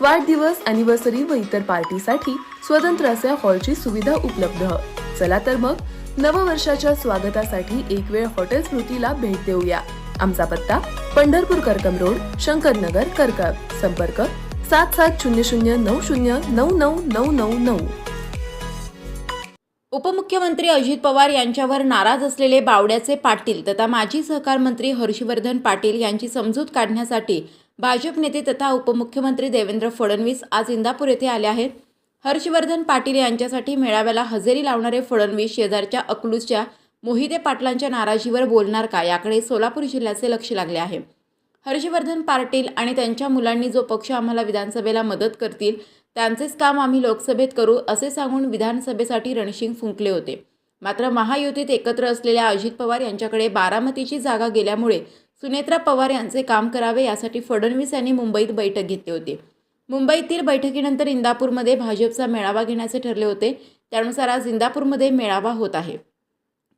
वाढदिवस अॅनिव्हर्सरी व इतर पार्टीसाठी स्वतंत्र असे हॉलची सुविधा उपलब्ध. चला तर मग नववर्षाच्या स्वागतासाठी एक वेळ हॉटेल स्मृतीला भेट देऊया. आमचा पत्ता पंढरपूर करकम रोड शंकरनगर करकम संपर्क सात सात शून्य शून्य नऊ शून्य नऊ नऊ नऊ नऊ नऊ. उपमुख्यमंत्री अजित पवार यांच्यावर नाराज असलेले बावड्याचे पाटील तथा माजी सहकार मंत्री हर्षवर्धन पाटील यांची समजूत काढण्यासाठी भाजप नेते तथा उपमुख्यमंत्री देवेंद्र फडणवीस आज इंदापूर येथे आले आहेत. हर्षवर्धन पाटील यांच्यासाठी मेळाव्याला हजेरी लावणारे फडणवीस शेजारच्या अकलूजच्या मोहिते पाटलांच्या नाराजीवर बोलणार का? याकडे सोलापूर जिल्ह्याचे लक्ष लागले आहे. हर्षवर्धन पाटील आणि त्यांच्या मुलांनी जो पक्ष आम्हाला विधानसभेला मदत करतील त्यांचेच काम आम्ही लोकसभेत करू असे सांगून विधानसभेसाठी रणशिंग फुंकले होते. मात्र महायुतीत एकत्र असलेल्या अजित पवार यांच्याकडे बारामतीची जागा गेल्यामुळे सुनेत्रा पवार यांचे काम करावे यासाठी फडणवीस यांनी मुंबईत बैठक घेतली होती. मुंबईतील बैठकीनंतर इंदापूरमध्ये भाजपचा मेळावा घेण्याचे ठरले होते. त्यानुसार आज इंदापूरमध्ये मेळावा होत आहे.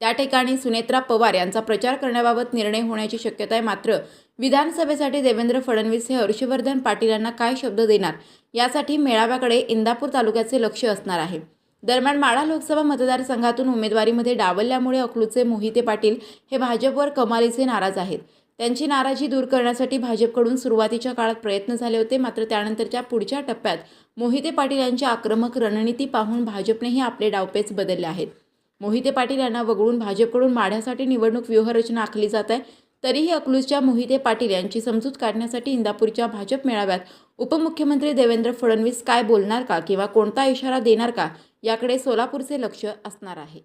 त्या ठिकाणी सुनेत्रा पवार यांचा प्रचार करण्याबाबत निर्णय होण्याची शक्यता आहे. मात्र विधानसभेसाठी देवेंद्र फडणवीस हे हर्षवर्धन पाटील यांना काय शब्द देणार? यासाठी मेळाव्याकडे इंदापूर तालुक्याचे लक्ष असणार आहे. दरम्यान माढा लोकसभा मतदारसंघातून उमेदवारीमध्ये डावलल्यामुळे अकलूचे मोहिते पाटील हे भाजपवर कमालीचे नाराज आहेत. त्यांची नाराजी दूर करण्यासाठी भाजपकडून सुरुवातीच्या काळात प्रयत्न झाले होते मात्र त्यानंतरच्या पुढच्या टप्प्यात मोहिते पाटील यांची आक्रमक रणनीती पाहून भाजपनेही आपले डावपेच बदलले आहेत. मोहिते पाटील यांना वगळून भाजपकडून माढ्यासाठी निवडणूक व्यूहरचना आखली जात आहे तरीही अकलूजच्या मोहिते पाटील यांची समजूत काढण्यासाठी इंदापूरच्या भाजप मेळाव्यात उपमुख्यमंत्री देवेंद्र फडणवीस काय बोलणार का किंवा कोणता इशारा देणार का याकडे सोलापूरचे लक्ष असणार आहे.